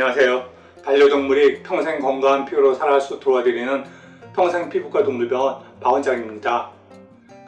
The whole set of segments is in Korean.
안녕하세요. 반려동물이 평생 건강한 피부로 살아갈 수 도와드리는 평생 피부과 동물병원 박원장입니다.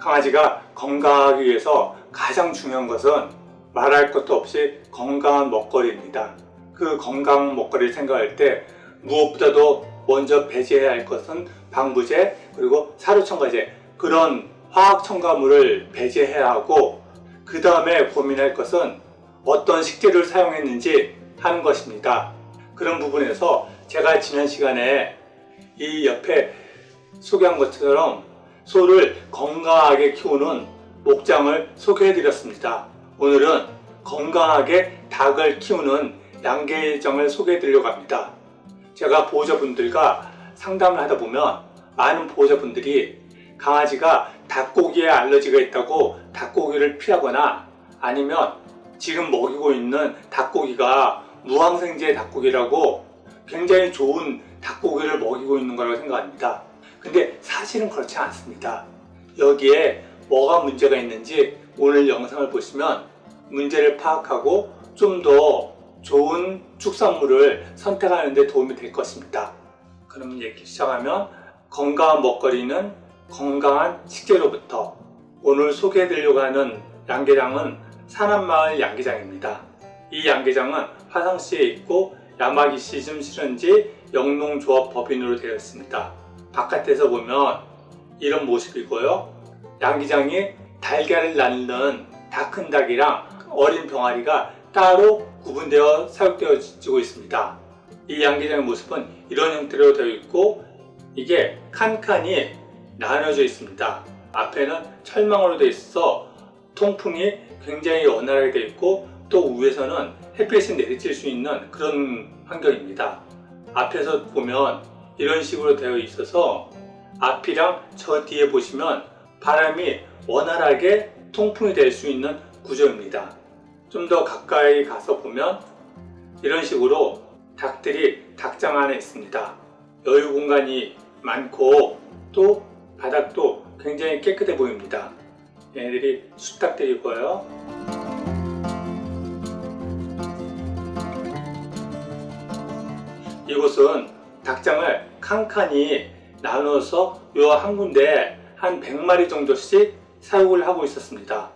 강아지가 건강하기 위해서 가장 중요한 것은 말할 것도 없이 건강한 먹거리입니다. 그 건강 먹거리를 생각할 때 무엇보다도 먼저 배제해야 할 것은 방부제 그리고 사료첨가제 그런 화학 첨가물을 배제해야 하고 그 다음에 고민할 것은 어떤 식재료를 사용했는지 하는 것입니다. 그런 부분에서 제가 지난 시간에 이 옆에 소개한 것처럼 소를 건강하게 키우는 목장을 소개해 드렸습니다. 오늘은 건강하게 닭을 키우는 양계장을 소개해 드리려고 합니다. 제가 보호자분들과 상담을 하다 보면 많은 보호자분들이 강아지가 닭고기에 알러지가 있다고 닭고기를 피하거나 아니면 지금 먹이고 있는 닭고기가 무항생제 닭고기라고 굉장히 좋은 닭고기를 먹이고 있는 거라고 생각합니다. 근데 사실은 그렇지 않습니다. 여기에 뭐가 문제가 있는지 오늘 영상을 보시면 문제를 파악하고 좀 더 좋은 축산물을 선택하는 데 도움이 될 것입니다. 그럼 얘기 시작하면 건강한 먹거리는 건강한 식재료부터 오늘 소개해 드리려고 하는 양계장은 산안마을 양계장입니다. 이 양계장은 화성시에 있고 야마기 시 즘 실현지 영농조합 법인으로 되어 있습니다. 바깥에서 보면 이런 모습이고요. 양계장이 달걀을 낳는 다 큰 닭이랑 어린 병아리가 따로 구분되어 사육되어지고 있습니다. 이 양계장의 모습은 이런 형태로 되어 있고 이게 칸칸이 나눠져 있습니다. 앞에는 철망으로 되어 있어 통풍이 굉장히 원활하게 되어 있고 또 위에서는 햇빛이 내리칠 수 있는 그런 환경입니다. 앞에서 보면 이런 식으로 되어 있어서 앞이랑 저 뒤에 보시면 바람이 원활하게 통풍이 될 수 있는 구조입니다. 좀 더 가까이 가서 보면 이런 식으로 닭들이 닭장 안에 있습니다. 여유 공간이 많고 또 바닥도 굉장히 깨끗해 보입니다. 얘네들이 수탉들이고요. 이곳은 닭장을 칸칸이 나눠서 요 한 군데 한 100마리 정도씩 사육을 하고 있었습니다.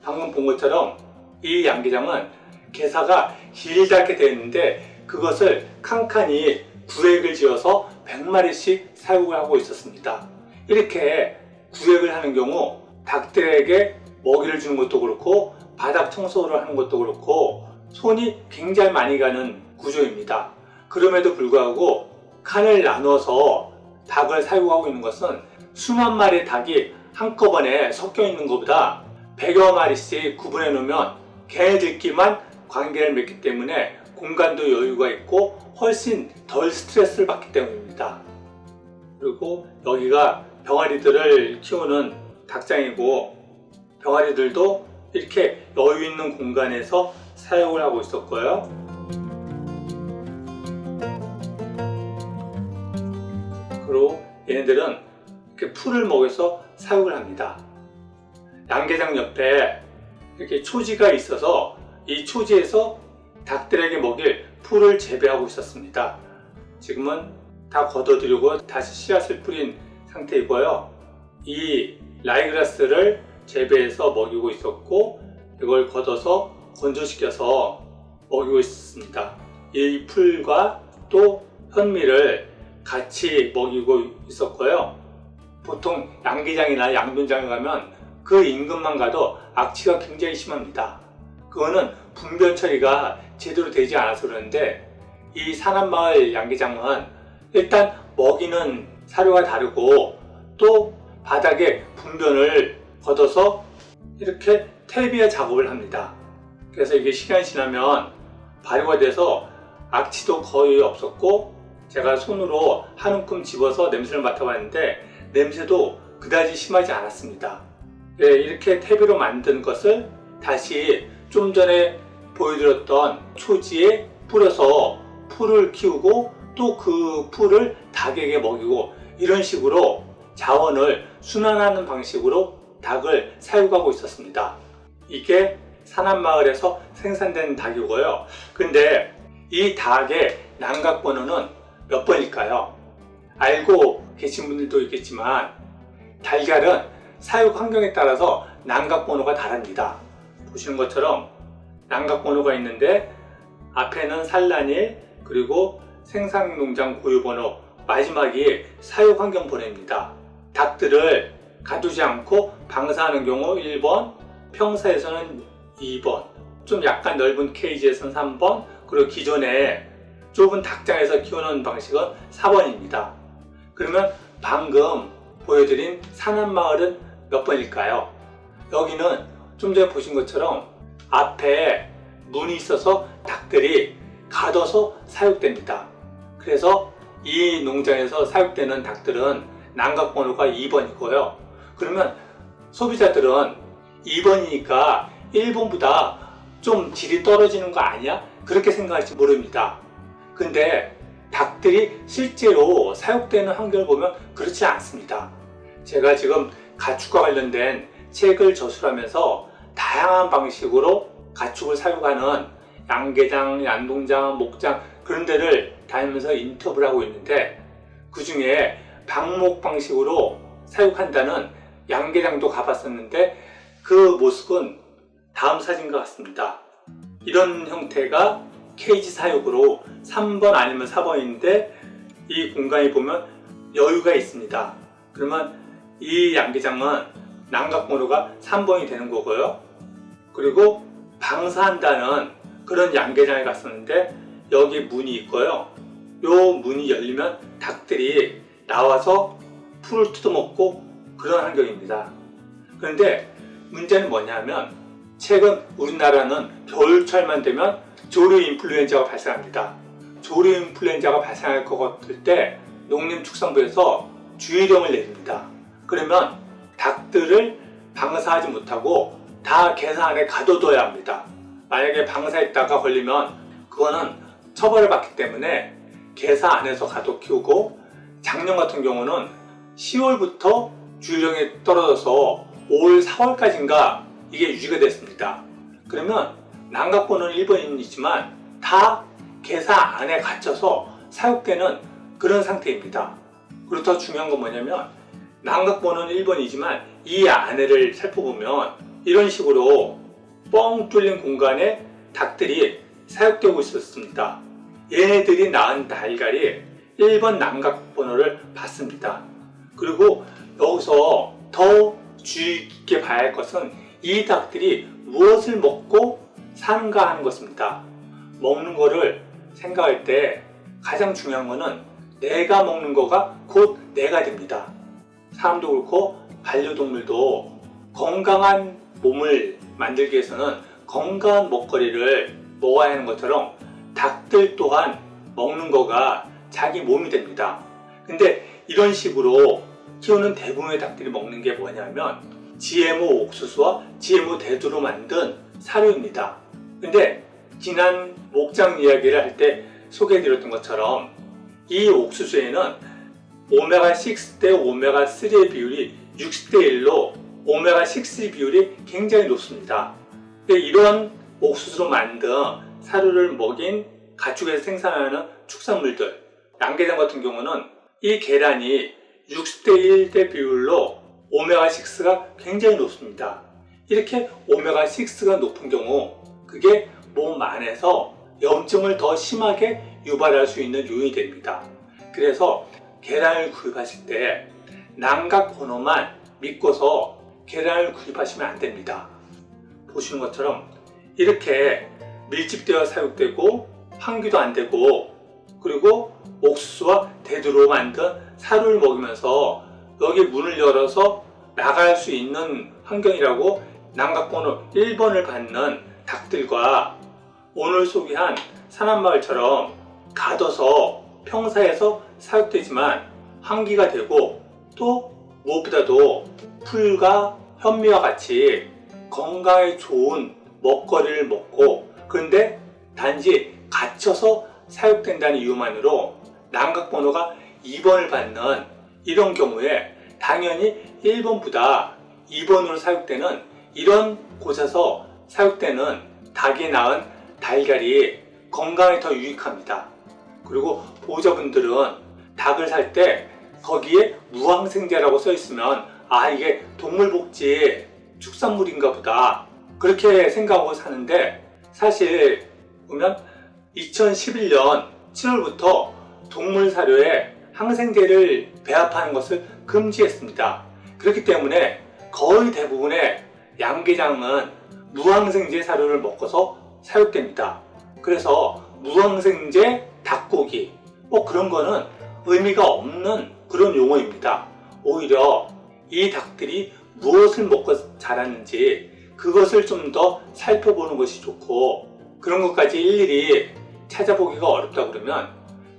방금 본 것처럼 이 양계장은 개사가 길다게 되어 있는데 그것을 칸칸이 구획을 지어서 100마리씩 사육을 하고 있었습니다. 이렇게 구획을 하는 경우 닭들에게 먹이를 주는 것도 그렇고 바닥 청소를 하는 것도 그렇고 손이 굉장히 많이 가는 구조입니다. 그럼에도 불구하고 칸을 나눠서 닭을 사육하고 있는 것은 수만 마리의 닭이 한꺼번에 섞여 있는 것보다 100여 마리씩 구분해 놓으면 걔네들끼만 관계를 맺기 때문에 공간도 여유가 있고 훨씬 덜 스트레스를 받기 때문입니다. 그리고 여기가 병아리들을 키우는 닭장이고 병아리들도 이렇게 여유 있는 공간에서 사육을 하고 있었고요. 얘네들은 이렇게 풀을 먹여서 사육을 합니다. 양계장 옆에 이렇게 초지가 있어서 이 초지에서 닭들에게 먹일 풀을 재배하고 있었습니다. 지금은 다 걷어들이고 다시 씨앗을 뿌린 상태이고요. 이 라이그라스를 재배해서 먹이고 있었고 이걸 걷어서 건조시켜서 먹이고 있었습니다. 이 풀과 또 현미를 같이 먹이고 있었고요. 보통 양계장이나 양돈장에 가면 그 인근만 가도 악취가 굉장히 심합니다. 그거는 분변 처리가 제대로 되지 않아서 그러는데 이 산안마을 양계장은 일단 먹이는 사료가 다르고 또 바닥에 분변을 걷어서 이렇게 텔비아 작업을 합니다. 그래서 이게 시간이 지나면 발효가 돼서 악취도 거의 없었고 제가 손으로 한 움큼 집어서 냄새를 맡아봤는데 냄새도 그다지 심하지 않았습니다. 네, 이렇게 퇴비로 만든 것을 다시 좀 전에 보여드렸던 초지에 뿌려서 풀을 키우고 또 그 풀을 닭에게 먹이고 이런 식으로 자원을 순환하는 방식으로 닭을 사육하고 있었습니다. 이게 산안마을에서 생산된 닭이고요. 근데 이 닭의 난각 번호는 몇 번일까요? 알고 계신 분들도 있겠지만 달걀은 사육 환경에 따라서 난각 번호가 다릅니다. 보시는 것처럼 난각 번호가 있는데 앞에는 산란일 그리고 생산농장 고유 번호 마지막이 사육 환경 번호입니다. 닭들을 가두지 않고 방사하는 경우 1번, 평사에서는 2번, 좀 약간 넓은 케이지에서는 3번, 그리고 기존에 좁은 닭장에서 키우는 방식은 4번입니다. 그러면 방금 보여드린 산안마을은 몇 번일까요? 여기는 좀 전에 보신 것처럼 앞에 문이 있어서 닭들이 가둬서 사육됩니다. 그래서 이 농장에서 사육되는 닭들은 난각 번호가 2번이고요. 그러면 소비자들은 2번이니까 1번보다 좀 질이 떨어지는 거 아니야? 그렇게 생각할지 모릅니다. 근데 닭들이 실제로 사육되는 환경을 보면 그렇지 않습니다. 제가 지금 가축과 관련된 책을 저술하면서 다양한 방식으로 가축을 사육하는 양계장, 양동장, 목장 그런 데를 다니면서 인터뷰를 하고 있는데 그 중에 방목 방식으로 사육한다는 양계장도 가봤었는데 그 모습은 다음 사진과 같습니다. 이런 형태가 케이지 사육으로 3번 아니면 4번인데 이 공간이 보면 여유가 있습니다. 그러면 이 양계장은 난각번호가 3번이 되는 거고요. 그리고 방사한다는 그런 양계장에 갔었는데 여기 문이 있고요. 요 문이 열리면 닭들이 나와서 풀을 뜯어먹고 그런 환경입니다. 그런데 문제는 뭐냐면 최근 우리나라는 겨울철만 되면 조류 인플루엔자가 발생합니다. 조류 인플루엔자가 발생할 것 같을 때 농림축산부에서 주의령을 내립니다. 그러면 닭들을 방사하지 못하고 다 개사 안에 가둬둬야 합니다. 만약에 방사했다가 걸리면 그거는 처벌을 받기 때문에 개사 안에서 가둬 키우고 작년 같은 경우는 10월부터 주유령이 떨어져서 올 4월까지인가 이게 유지가 됐습니다. 그러면 난각번호는 1번이지만 다 개사 안에 갇혀서 사육되는 그런 상태입니다. 그리고 더 중요한 건 뭐냐면 난각번호는 1번이지만 이 안에를 살펴보면 이런 식으로 뻥 뚫린 공간에 닭들이 사육되고 있었습니다. 얘네들이 낳은 달걀이 1번 난각 번호를 받습니다. 그리고 여기서 더 주의 깊게 봐야 할 것은 이 닭들이 무엇을 먹고 사는가 하는 것입니다. 먹는 거를 생각할 때 가장 중요한 거는 내가 먹는 거가 곧 내가 됩니다. 사람도 그렇고 반려동물도 건강한 몸을 만들기 위해서는 건강한 먹거리를 먹어야 하는 것처럼 닭들 또한 먹는 거가 자기 몸이 됩니다. 근데 이런 식으로 키우는 대부분의 닭들이 먹는 게 뭐냐면 GMO 옥수수와 GMO 대두로 만든 사료입니다. 근데 지난 목장 이야기를 할 때 소개해드렸던 것처럼 이 옥수수에는 오메가6 대 오메가3의 비율이 60대 1로 오메가6 비율이 굉장히 높습니다. 이런 옥수수로 만든 사료를 먹인 가축에서 생산하는 축산물들, 양계장 같은 경우는 이 계란이 60대 1대 비율로 오메가6가 굉장히 높습니다. 이렇게 오메가6가 높은 경우 그게 몸 안에서 염증을 더 심하게 유발할 수 있는 요인이 됩니다. 그래서 계란을 구입하실 때 난각 번호만 믿고서 계란을 구입하시면 안 됩니다. 보시는 것처럼 이렇게 밀집되어 사육되고 환기도 안 되고 그리고 옥수수와 대두로 만든 사료를 먹이면서 여기 문을 열어서 나갈 수 있는 환경이라고 난각번호 1번을 받는 닭들과 오늘 소개한 산안마을처럼 가둬서 평사에서 사육되지만 환기가 되고 또 무엇보다도 풀과 현미와 같이 건강에 좋은 먹거리를 먹고 그런데 단지 갇혀서 사육된다는 이유만으로 난각번호가 2번을 받는 이런 경우에 당연히 1번보다 2번으로 사육되는 이런 곳에서 사육되는 닭이 낳은 달걀이 건강에 더 유익합니다. 그리고 보호자분들은 닭을 살 때 거기에 무항생제라고 써 있으면 아 이게 동물복지 축산물인가 보다 그렇게 생각하고 사는데 사실 보면 2011년 7월부터 동물 사료에 항생제를 배합하는 것을 금지했습니다. 그렇기 때문에 거의 대부분의 양계장은 무항생제 사료를 먹어서 사육됩니다. 그래서 무항생제 닭고기 뭐 그런 거는 의미가 없는 그런 용어입니다. 오히려 이 닭들이 무엇을 먹고 자랐는지 그것을 좀 더 살펴보는 것이 좋고 그런 것까지 일일이 찾아보기가 어렵다 그러면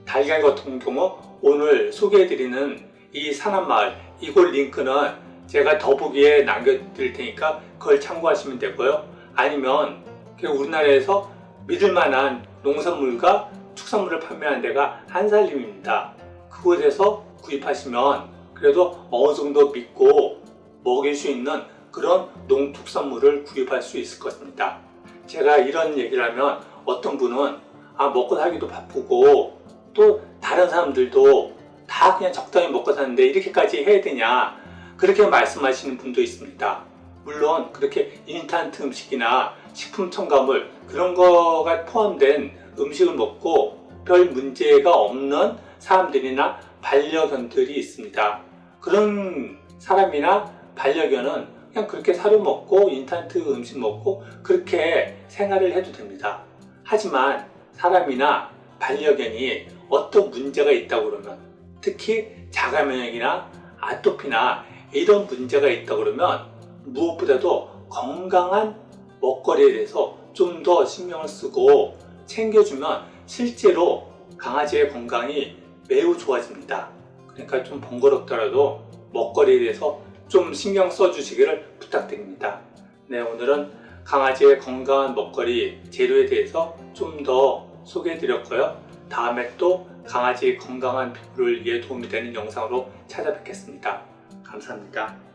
달걀 같은 경우 오늘 소개해드리는 이 산한마을 이곳 링크는 제가 더보기에 남겨드릴 테니까 그걸 참고하시면 되고요. 아니면 그냥 우리나라에서 믿을 만한 농산물과 축산물을 판매하는 데가 한살림입니다. 그곳에서 구입하시면 그래도 어느 정도 믿고 먹일 수 있는 그런 농축산물을 구입할 수 있을 것입니다. 제가 이런 얘기를 하면 어떤 분은 아 먹고 살기도 바쁘고 또 다른 사람들도 다 그냥 적당히 먹고 사는데 이렇게까지 해야 되냐 그렇게 말씀하시는 분도 있습니다. 물론 그렇게 인스턴트 음식이나 식품 첨가물 그런 거가 포함된 음식을 먹고 별 문제가 없는 사람들이나 반려견들이 있습니다. 그런 사람이나 반려견은 그냥 그렇게 사료 먹고 인스턴트 음식 먹고 그렇게 생활을 해도 됩니다. 하지만 사람이나 반려견이 어떤 문제가 있다고 그러면 특히 자가 면역이나 아토피나 이런 문제가 있다 그러면 무엇보다도 건강한 먹거리에 대해서 좀 더 신경을 쓰고 챙겨주면 실제로 강아지의 건강이 매우 좋아집니다. 그러니까 좀 번거롭더라도 먹거리에 대해서 좀 신경 써주시기를 부탁드립니다. 네, 오늘은 강아지의 건강한 먹거리 재료에 대해서 좀 더 소개해드렸고요. 다음에 또 강아지 건강한 피부를 위해 도움이 되는 영상으로 찾아뵙겠습니다. 감사합니다.